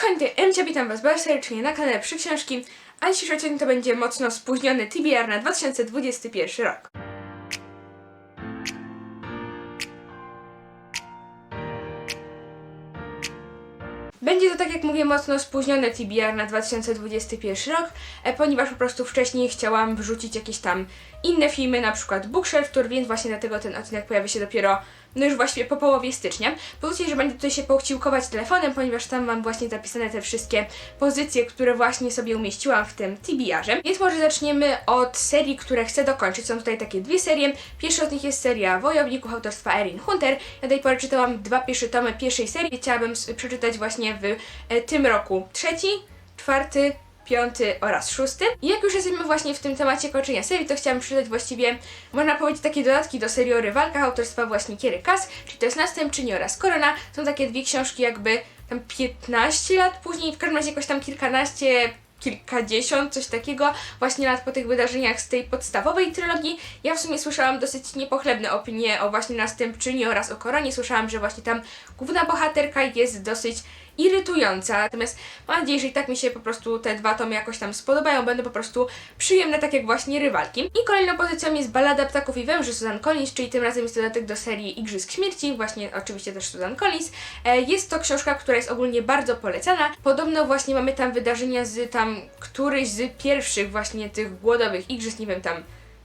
kochani, tutaj Emcia, witam was bardzo serdecznie na kanale Przy Książki, a dzisiejszy odcinek to będzie mocno spóźniony TBR na 2021 rok. Będzie to, tak jak mówię, mocno spóźnione TBR na 2021 rok, e, ponieważ po prostu wcześniej chciałam wrzucić jakieś tam inne filmy, na przykład Bookshelf Tour, więc właśnie dlatego ten odcinek pojawi się dopiero, no już właściwie po połowie stycznia. Pozwólcie, że będę tutaj się pochciłkować telefonem, ponieważ tam mam właśnie zapisane te wszystkie pozycje, które właśnie sobie umieściłam w tym TBR-ze. Więc może zaczniemy od serii, które chcę dokończyć. Są tutaj takie dwie serie. Pierwsza z nich jest seria Wojowników autorstwa Erin Hunter. Ja tej pory czytałam dwa pierwsze tomy pierwszej serii. Chciałabym przeczytać właśnie w e, tym roku trzeci, czwarty, piąty oraz szósty. I jak już jesteśmy właśnie w tym temacie kończenia serii, to chciałam przeczytać właściwie, można powiedzieć, takie dodatki do serii o rywalkach autorstwa właśnie Kiery Kass, czyli to jest Następczyni oraz Korona. Są takie dwie książki jakby tam 15 lat później, w każdym razie jakoś tam kilkanaście kilkadziesiąt, coś takiego, właśnie lat po tych wydarzeniach z tej podstawowej trylogii. Ja w sumie słyszałam dosyć niepochlebne opinie o właśnie Następczyni oraz o Koronie. Słyszałam, że właśnie tam główna bohaterka jest dosyć irytująca, natomiast mam nadzieję, że i tak mi się po prostu te dwa tomy jakoś tam spodobają, będą po prostu przyjemne, tak jak właśnie rywalki. I kolejną pozycją jest Balada Ptaków i Węży Susan Collins, czyli tym razem jest dodatek do serii Igrzysk Śmierci, właśnie oczywiście też Susan Collins. E, Jest to książka, która jest ogólnie bardzo polecana. Podobno właśnie mamy tam wydarzenia z tam któryś z pierwszych właśnie tych głodowych igrzysk, nie wiem, tam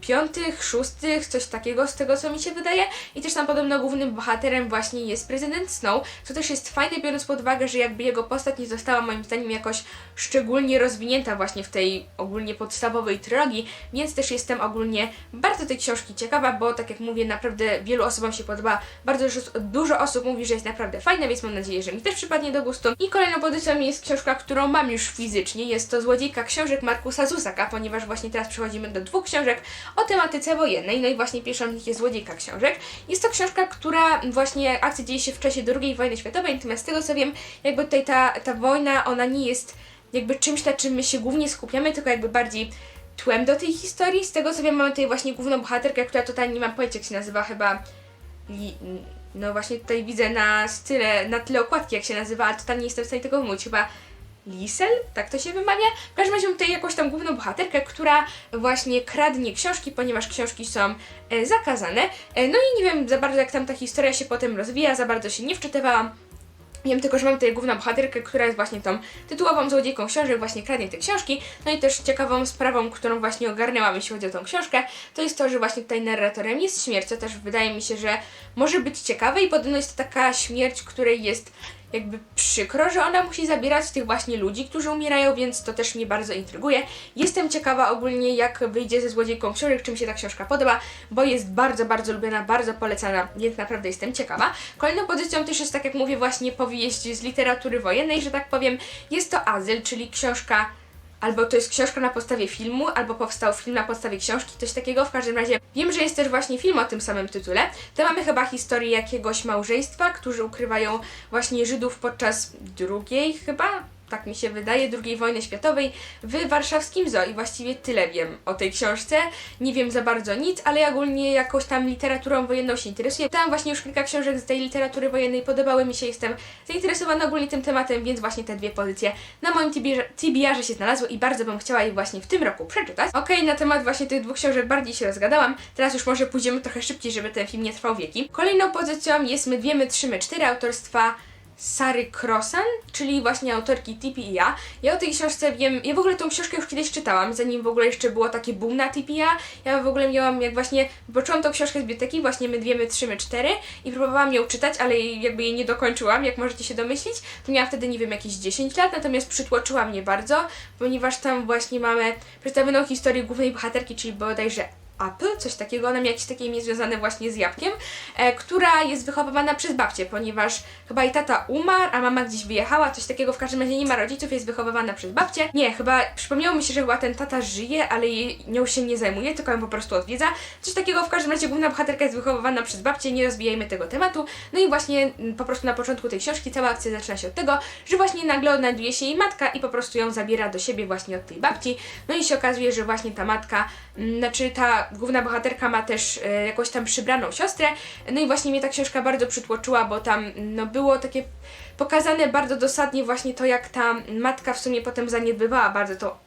piątych, szóstych, coś takiego z tego co mi się wydaje. I też tam podobno głównym bohaterem właśnie jest prezydent Snow, co też jest fajne biorąc pod uwagę, że jakby jego postać nie została moim zdaniem jakoś szczególnie rozwinięta właśnie w tej ogólnie podstawowej trylogii, więc też jestem ogólnie bardzo tej książki ciekawa, bo tak jak mówię, naprawdę wielu osobom się podoba, bardzo dużo, osób mówi, że jest naprawdę fajna, więc mam nadzieję, że mi też przypadnie do gustu. I kolejną pozycją jest książka, którą mam już fizycznie, jest to Złodziejka książek Markusa Zusaka, ponieważ właśnie teraz przechodzimy do dwóch książek o tematyce wojennej, no i właśnie pierwszą z nich jest Złodziejka książek. Jest to książka, która właśnie akcja dzieje się w czasie II wojny światowej, natomiast z tego co wiem, jakby tutaj ta, ta wojna, ona nie jest jakby czymś, na czym my się głównie skupiamy, tylko jakby bardziej tłem do tej historii. Z tego co wiem, mamy tutaj właśnie główną bohaterkę, która totalnie nie mam pojęcia jak się nazywa, chyba Li, no właśnie tutaj widzę na style, na tle okładki jak się nazywa, ale totalnie nie jestem w stanie tego wymówić, chyba Lisel? Tak to się wymawia? W każdym razie tutaj jakąś tam główną bohaterkę, która właśnie kradnie książki, ponieważ książki są e, zakazane. E, no i nie wiem za bardzo jak tam ta historia się potem rozwija, za bardzo się nie wczytywałam. Wiem tylko, że mam tutaj główną bohaterkę, która jest właśnie tą tytułową złodziejką książek, właśnie kradnie te książki. No i też ciekawą sprawą, którą właśnie ogarnęłam, jeśli chodzi o tą książkę, to jest to, że właśnie tutaj narratorem jest śmierć, co też wydaje mi się, że może być ciekawe i podobno jest to taka śmierć, której jest jakby przykro, że ona musi zabierać tych właśnie ludzi, którzy umierają, więc to też mnie bardzo intryguje. Jestem ciekawa ogólnie, jak wyjdzie ze złodziejką książek, czy mi się ta książka podoba, bo jest bardzo, bardzo lubiana, bardzo polecana, więc naprawdę jestem ciekawa. Kolejną pozycją też jest, tak jak mówię, właśnie powieść z literatury wojennej, że tak powiem. Jest to Azyl, czyli książka Albo to jest książka na podstawie filmu, albo powstał film na podstawie książki, coś takiego. W każdym razie wiem, że jest też właśnie film o tym samym tytule. To mamy chyba historię jakiegoś małżeństwa, którzy ukrywają właśnie Żydów podczas drugiej chyba, tak mi się wydaje, II wojny światowej w warszawskim zoo i właściwie tyle wiem o tej książce. Nie wiem za bardzo nic, ale ogólnie jakąś tam literaturą wojenną się interesuję. Tam właśnie już kilka książek z tej literatury wojennej podobały mi się, jestem zainteresowana ogólnie tym tematem, więc właśnie te dwie pozycje na moim TBR-ze się znalazły i bardzo bym chciała je właśnie w tym roku przeczytać. Okej, na temat właśnie tych dwóch książek bardziej się rozgadałam, teraz już może pójdziemy trochę szybciej, żeby ten film nie trwał wieki. Kolejną pozycją jest My dwie, my trzy, my cztery autorstwa Sary Crossan, czyli właśnie autorki Tipi i ja. Ja o tej książce wiem, ja w ogóle tą książkę już kiedyś czytałam, zanim w ogóle jeszcze było takie boom na Tipi i ja. Ja w ogóle miałam, jak właśnie poczułam tą książkę z biblioteki, właśnie my dwie, my trzy, my cztery i próbowałam ją czytać, ale jakby jej nie dokończyłam, jak możecie się domyślić. To miałam wtedy, nie wiem, jakieś 10 lat, natomiast przytłoczyła mnie bardzo, ponieważ tam właśnie mamy przedstawioną historię głównej bohaterki, czyli bodajże Apple, coś takiego, ona miała jakieś takie imię związane właśnie z jabłkiem, e, która jest wychowywana przez babcię, ponieważ chyba jej tata umarł, a mama gdzieś wyjechała, coś takiego, w każdym razie nie ma rodziców, jest wychowywana przez babcię. Nie, chyba przypomniało mi się, że chyba ten tata żyje, ale jej, nią się nie zajmuje, tylko ją po prostu odwiedza. Coś takiego, w każdym razie główna bohaterka jest wychowywana przez babcię, nie rozwijajmy tego tematu. No i właśnie mm, po prostu na początku tej książki cała akcja zaczyna się od tego, że właśnie nagle odnajduje się jej matka i po prostu ją zabiera do siebie właśnie od tej babci. No i się okazuje, że właśnie ta matka, mm, znaczy ta główna bohaterka ma też e, jakąś tam przybraną siostrę. No i właśnie mnie ta książka bardzo przytłoczyła, bo tam no było takie pokazane bardzo dosadnie właśnie to, jak ta matka w sumie potem zaniedbywała bardzo to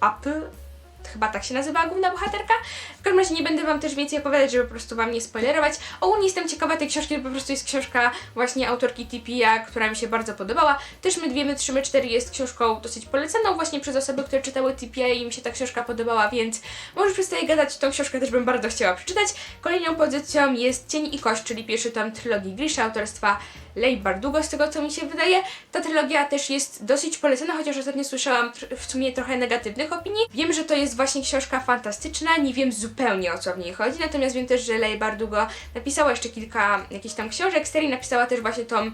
Apple. Chyba tak się nazywała główna bohaterka. W każdym razie nie będę Wam też więcej opowiadać, żeby po prostu Wam nie spoilerować. Ogólnie jestem ciekawa tej książki, bo po prostu jest książka właśnie autorki TPA, która mi się bardzo podobała. Też My Dwie, My Trzy, My Cztery jest książką dosyć polecaną właśnie przez osoby, które czytały TPA i im się ta książka podobała, więc może przestaję gadać, tą książkę też bym bardzo chciała przeczytać. Kolejną pozycją jest Cień i Kość, czyli pierwszy tom trylogii Grisha autorstwa Lej Bardugo, z tego co mi się wydaje. Ta trylogia też jest dosyć polecana, chociaż ostatnio słyszałam w sumie trochę negatywnych opinii. Wiem, że to jest właśnie książka fantastyczna, nie wiem zupełnie o co w niej chodzi, natomiast wiem też, że Lej Bardugo napisała jeszcze kilka jakichś tam książek, serii napisała też właśnie tą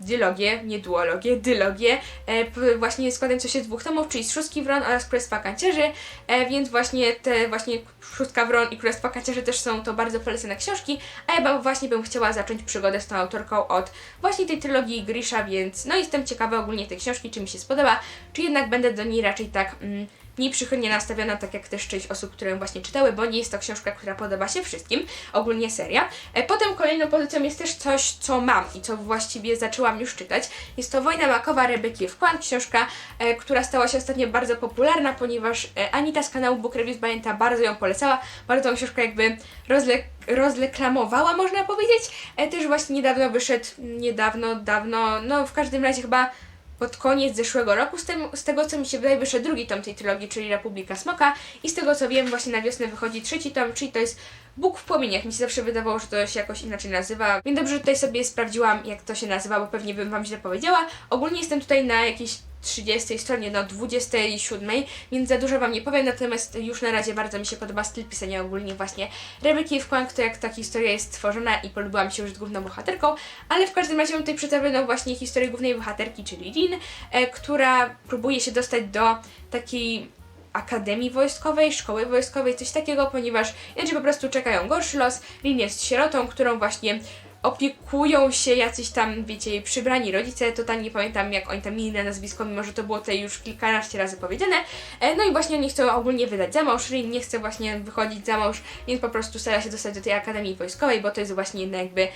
dylogię, nie duologię, dylogię, e, właśnie składającą się z dwóch tomów, czyli z Szóstki Wron oraz Królestwa Kanciarzy, e, więc właśnie te właśnie Szóstka Wron i Królestwa Kanciarzy też są to bardzo polecane książki, a ja właśnie bym chciała zacząć przygodę z tą autorką od właśnie tej trylogii Grisha, więc no jestem ciekawa ogólnie tej książki, czy mi się spodoba, czy jednak będę do niej raczej tak mm, mniej przychylnie nastawiona, tak jak też część osób, które ją właśnie czytały, bo nie jest to książka, która podoba się wszystkim, ogólnie seria. E, Potem kolejną pozycją jest też coś, co mam i co właściwie zaczęłam już czytać. Jest to Wojna Makowa Rebeki Wkład, książka, e, która stała się ostatnio bardzo popularna, ponieważ e, Anita z kanału Book Reviews Pamięta bardzo ją polecała, bardzo tą książkę jakby rozle rozreklamowała, można powiedzieć. Też właśnie niedawno wyszedł, niedawno, dawno, no w każdym razie chyba pod koniec zeszłego roku. Z, tym, z tego co mi się wydaje, wyszedł drugi tom tej trylogii, czyli Republika Smoka. I z tego co wiem, właśnie na wiosnę wychodzi trzeci tom, czyli to jest Bóg w płomieniach. Mi się zawsze wydawało, że to się jakoś inaczej nazywa. Więc dobrze, że tutaj sobie sprawdziłam, jak to się nazywa, bo pewnie bym Wam źle powiedziała. Ogólnie jestem tutaj na jakiejś 30 stronie, no 27, więc za dużo Wam nie powiem, natomiast już na razie bardzo mi się podoba styl pisania ogólnie właśnie Rebeki Wkłank, to jak ta historia jest stworzona i polubiłam się już z główną bohaterką, ale w każdym razie mam tutaj przedstawioną właśnie historię głównej bohaterki, czyli Lin, e, która próbuje się dostać do takiej akademii wojskowej, szkoły wojskowej, coś takiego, ponieważ inaczej po prostu czekają gorszy los. Lin jest sierotą, którą właśnie opiekują się jacyś tam, wiecie, przybrani rodzice, totalnie nie pamiętam jak oni tam mieli na nazwisko, mimo że to było tutaj już kilkanaście razy powiedziane. E, No i właśnie oni chcą ogólnie wydać za mąż, Rin nie chce właśnie wychodzić za mąż, więc po prostu stara się dostać do tej Akademii Wojskowej, bo to jest właśnie jakby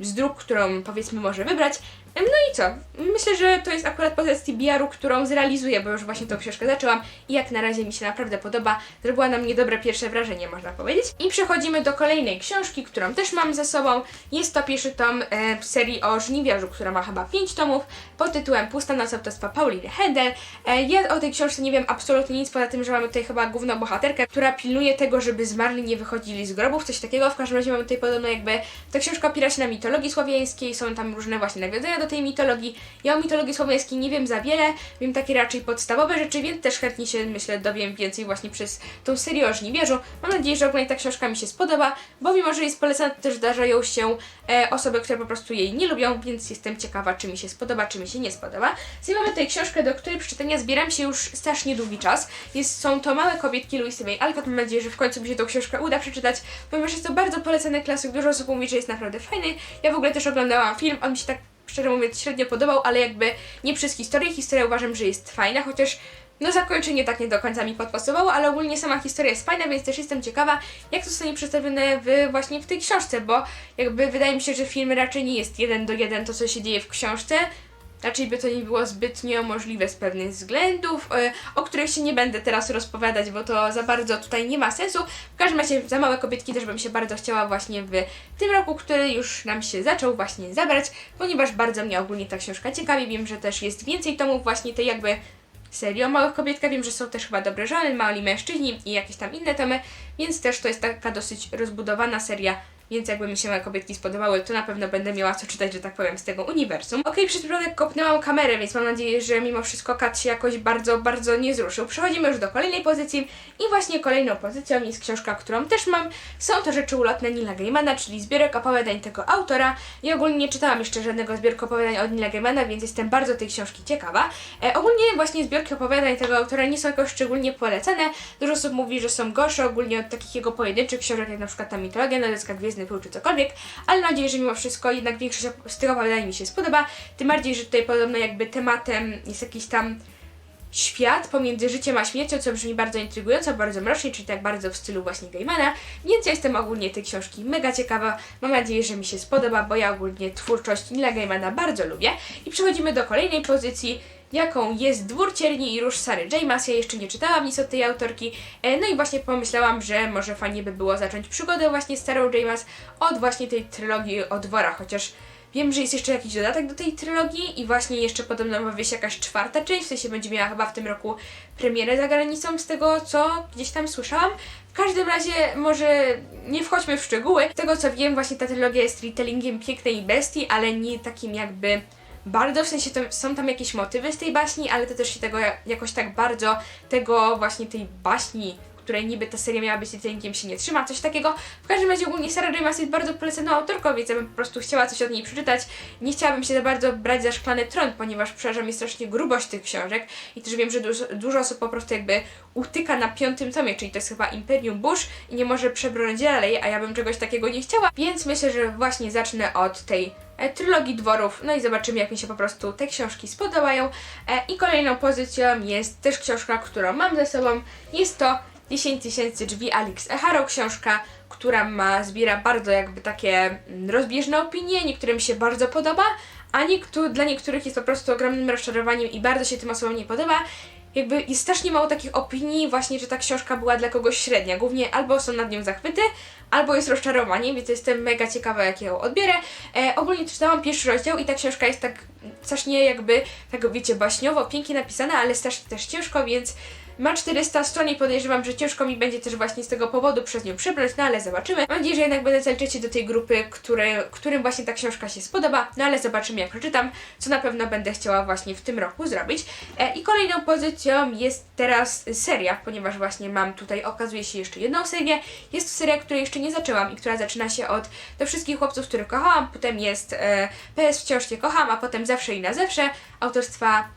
z którą powiedzmy może wybrać. No i co? Myślę, że to jest akurat pozycja BR-u, którą zrealizuję, bo już właśnie tą książkę zaczęłam i jak na razie mi się naprawdę podoba. Zrobiła na mnie dobre pierwsze wrażenie, można powiedzieć. I przechodzimy do kolejnej książki, którą też mam ze sobą. Jest to pierwszy tom e, serii o żniwiarzu, która ma chyba 5 tomów, pod tytułem Pusta noc autorstwa Pauliny Hedel. E, ja o tej książce nie wiem absolutnie nic, poza tym, że mamy tutaj chyba główną bohaterkę, która pilnuje tego, żeby zmarli nie wychodzili z grobów, coś takiego. W każdym razie mamy tutaj podobno jakby, ta książka opiera się na mitologii słowiańskiej, są tam różne właśnie nawiązania do tej mitologii. Ja o mitologii słowiańskiej nie wiem za wiele, wiem takie raczej podstawowe rzeczy, więc też chętnie się, myślę, dowiem więcej właśnie przez tą serię o żniwierzu. Mam nadzieję, że ogólnie ta książka mi się spodoba, bo mimo, że jest polecana, to też zdarzają się e, osoby, które po prostu jej nie lubią, więc jestem ciekawa, czy mi się spodoba, czy mi się nie spodoba. Więc mamy tutaj książkę, do której przeczytania zbieram się już strasznie długi czas. Jest, są to Małe kobietki Louise May Alcott. Mam nadzieję, że w końcu mi się tą książkę uda przeczytać, ponieważ jest to bardzo polecany klasyk. Dużo osób mówi, że jest naprawdę fajny. Ja w ogóle też oglądałam film, on mi się tak szczerze mówiąc średnio podobał, ale jakby nie przez historię. Historia uważam, że jest fajna, chociaż no zakończenie tak nie do końca mi podpasowało, ale ogólnie sama historia jest fajna, więc też jestem ciekawa, jak to zostanie przedstawione w, właśnie w tej książce, bo jakby wydaje mi się, że film raczej nie jest jeden do jeden to, co się dzieje w książce. Raczej by to nie było zbytnio możliwe z pewnych względów, e, o których się nie będę teraz rozpowiadać, bo to za bardzo tutaj nie ma sensu. W każdym razie za małe kobietki też bym się bardzo chciała właśnie w tym roku, który już nam się zaczął właśnie zabrać, ponieważ bardzo mnie ogólnie ta książka ciekawi. Wiem, że też jest więcej tomów właśnie tej jakby serii o małych kobietkach. Wiem, że są też chyba dobre żony, mali mężczyźni i jakieś tam inne tomy, więc też to jest taka dosyć rozbudowana seria. Więc jakby mi się małe kobietki spodobały, to na pewno będę miała co czytać, że tak powiem, z tego uniwersum. Okej, przez przypadek kopnęłam kamerę, więc mam nadzieję, że mimo wszystko kat się jakoś bardzo, bardzo nie zruszył. Przechodzimy już do kolejnej pozycji i właśnie kolejną pozycją jest książka, którą też mam. Są to rzeczy ulotne Nila Gaimana, czyli zbiorek opowiadań tego autora. Ja ogólnie nie czytałam jeszcze żadnego zbiorku opowiadań od Nila Gaimana, więc jestem bardzo tej książki ciekawa. E, ogólnie właśnie zbiorki opowiadań tego autora nie są jakoś szczególnie polecane. Dużo osób mówi, że są gorsze ogólnie od takich jego pojedynczych książek, jak na przykład ta mitologia, Nodecka Pył czy cokolwiek, ale mam nadzieję, że mimo wszystko jednak większość z tych opowiadań mi się spodoba. Tym bardziej, że tutaj podobno jakby tematem jest jakiś tam świat pomiędzy życiem a śmiercią, co brzmi bardzo intrygująco, bardzo mrocznie, czyli tak bardzo w stylu właśnie Gaimana, więc ja jestem ogólnie tej książki mega ciekawa. Mam nadzieję, że mi się spodoba, bo ja ogólnie twórczość Nila Gaimana bardzo lubię. I przechodzimy do kolejnej pozycji, jaką jest Dwór Cierni i Róż Sary Jamas. Ja jeszcze nie czytałam nic od tej autorki, e, no i właśnie pomyślałam, że może fajnie by było zacząć przygodę właśnie z Sarą Jamas od właśnie tej trylogii o dworach, chociaż Wiem, że jest jeszcze jakiś dodatek do tej trylogii i właśnie jeszcze podobno ma wyjść jakaś czwarta część, w sensie będzie miała chyba w tym roku premierę za granicą z tego, co gdzieś tam słyszałam. W każdym razie może nie wchodźmy w szczegóły. Z tego co wiem, właśnie ta trylogia jest retellingiem Pięknej Bestii, ale nie takim jakby bardzo, w sensie to są tam jakieś motywy z tej baśni, ale to też się tego ja- jakoś tak bardzo, tego właśnie tej baśni której niby ta seria miała być retellingiem się nie trzyma, coś takiego. W każdym razie ogólnie Sarah Jamas jest bardzo polecaną autorką, więc ja bym po prostu chciała coś od niej przeczytać. Nie chciałabym się za bardzo brać za szklany tron, ponieważ przeraża mnie strasznie grubość tych książek i też wiem, że dużo, dużo osób po prostu jakby utyka na piątym tomie, czyli to jest chyba Imperium Bush i nie może przebrnąć dalej, a ja bym czegoś takiego nie chciała, więc myślę, że właśnie zacznę od tej e, trylogii dworów, no i zobaczymy jak mi się po prostu te książki spodobają. E, I kolejną pozycją jest też książka, którą mam ze sobą, jest to 10 tysięcy drzwi Alex Eharo, książka, która ma, zbiera bardzo jakby takie mm, rozbieżne opinie, niektórym się bardzo podoba, a niektó- dla niektórych jest po prostu ogromnym rozczarowaniem i bardzo się tym osobom nie podoba. Jakby jest strasznie mało takich opinii właśnie, że ta książka była dla kogoś średnia. Głównie albo są nad nią zachwyty, albo jest rozczarowanie, więc jestem mega ciekawa, jak ją odbierę. E, ogólnie czytałam pierwszy rozdział i ta książka jest tak strasznie jakby, tak wiecie, baśniowo, pięknie napisana, ale strasznie też ciężko, więc ma 400 stron i podejrzewam, że ciężko mi będzie też właśnie z tego powodu przez nią przebrnąć, no ale zobaczymy. Mam nadzieję, że jednak będę zaliczyć do tej grupy, które, którym właśnie ta książka się spodoba, no ale zobaczymy jak przeczytam, co na pewno będę chciała właśnie w tym roku zrobić. E, I kolejną pozycją jest teraz seria, ponieważ właśnie mam tutaj, okazuje się jeszcze jedną serię. Jest to seria, której jeszcze nie zaczęłam i która zaczyna się od Do wszystkich chłopców, których kochałam, potem jest e, PS wciąż cię kocham, a potem Zawsze i na zawsze, autorstwa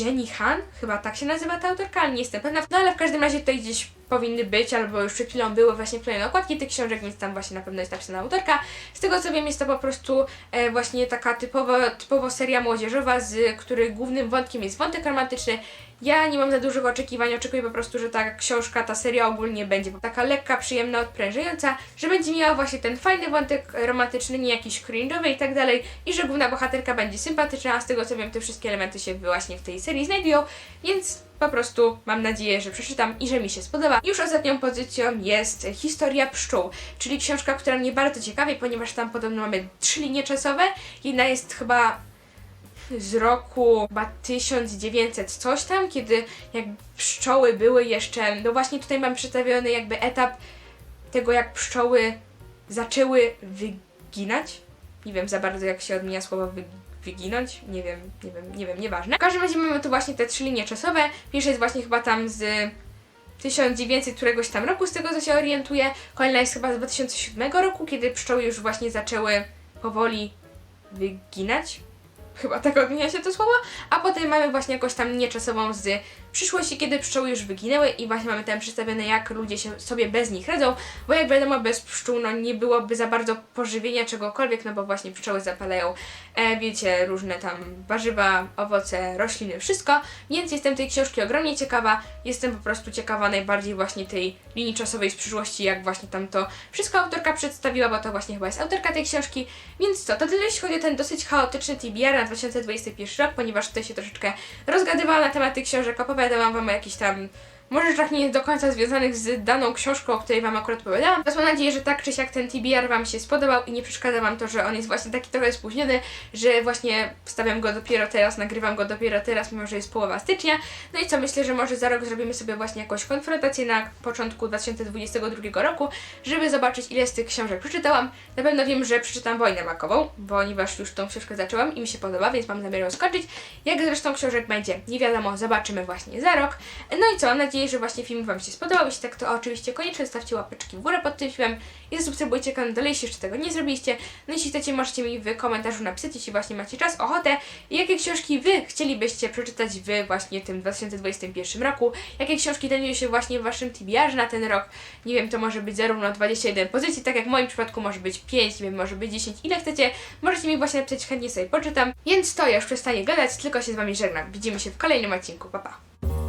Jenny Han, chyba tak się nazywa ta autorka, ale nie jestem pewna. No ale w każdym razie tutaj gdzieś powinny być, albo już przed chwilą były właśnie wklejone okładki tych książek, więc tam właśnie na pewno jest napisana autorka. Z tego co wiem, jest to po prostu e, właśnie taka typowo, typowo seria młodzieżowa, z której głównym wątkiem jest wątek romantyczny. Ja nie mam za dużych oczekiwań, oczekuję po prostu, że ta książka, ta seria ogólnie będzie taka lekka, przyjemna, odprężająca, że będzie miała właśnie ten fajny wątek romantyczny, nie jakiś cringe'owy i tak dalej, i że główna bohaterka będzie sympatyczna, a z tego co wiem, te wszystkie elementy się właśnie w tej serii znajdują, więc po prostu mam nadzieję, że przeczytam i że mi się spodoba. Już ostatnią pozycją jest Historia pszczół, czyli książka, która mnie bardzo ciekawi, ponieważ tam podobno mamy trzy linie czasowe. Jedna jest chyba z roku chyba 1900 coś tam, kiedy jak pszczoły były jeszcze, no właśnie tutaj mam przedstawiony jakby etap tego jak pszczoły zaczęły wyginać. Nie wiem za bardzo jak się odmienia słowo wy, wyginąć, nie wiem, nie wiem, nie wiem, nieważne. W każdym razie mamy tu właśnie te trzy linie czasowe. Pierwsza jest właśnie chyba tam z 1900 któregoś tam roku, z tego co się orientuję. Kolejna jest chyba z 2007 roku, kiedy pszczoły już właśnie zaczęły powoli wyginać. Chyba tak odmienia się to słowo. A potem mamy właśnie jakąś tam linię czasową z przyszłości, kiedy pszczoły już wyginęły i właśnie mamy tam przedstawione, jak ludzie się sobie bez nich radzą, bo jak wiadomo, bez pszczół no, nie byłoby za bardzo pożywienia czegokolwiek, no bo właśnie pszczoły zapalają, e, wiecie, różne tam warzywa, owoce, rośliny, wszystko, więc jestem tej książki ogromnie ciekawa, jestem po prostu ciekawa najbardziej właśnie tej linii czasowej z przyszłości, jak właśnie tam to wszystko autorka przedstawiła, bo to właśnie chyba jest autorka tej książki, więc co, to tyle jeśli chodzi o ten dosyć chaotyczny TBR na 2021 rok, ponieważ tutaj się troszeczkę rozgadywałam na temat tych książek, opowiadałam wam o jakichś tam może tak nie do końca związanych z daną książką, o której Wam akurat opowiadałam. Teraz mam nadzieję, że tak czy siak ten TBR Wam się spodobał i nie przeszkadza Wam to, że on jest właśnie taki trochę spóźniony, że właśnie wstawiam go dopiero teraz, nagrywam go dopiero teraz, mimo że jest połowa stycznia. No i co, myślę, że może za rok zrobimy sobie właśnie jakąś konfrontację na początku 2022 roku, żeby zobaczyć ile z tych książek przeczytałam. Na pewno wiem, że przeczytam Wojnę Makową, ponieważ już tą książkę zaczęłam i mi się podoba, więc mam zamiar ją skończyć. Jak zresztą książek będzie, nie wiadomo, zobaczymy właśnie za rok. No i co, mam nadzieję, że właśnie film Wam się spodobał. Jeśli tak, to oczywiście koniecznie stawcie łapeczki w górę pod tym filmem i zasubskrybujcie kanał dalej, jeśli jeszcze tego nie zrobiliście. No jeśli chcecie, możecie mi w komentarzu napisać, jeśli właśnie macie czas, ochotę jakie książki Wy chcielibyście przeczytać w właśnie tym 2021 roku. Jakie książki znajdują się właśnie w Waszym TBR na ten rok. Nie wiem, to może być zarówno 21 pozycji, tak jak w moim przypadku może być 5, nie wiem, może być 10, ile chcecie. Możecie mi właśnie napisać, chętnie sobie poczytam. Więc to ja już przestanie gadać, tylko się z Wami żegnam. Widzimy się w kolejnym odcinku. Pa, pa.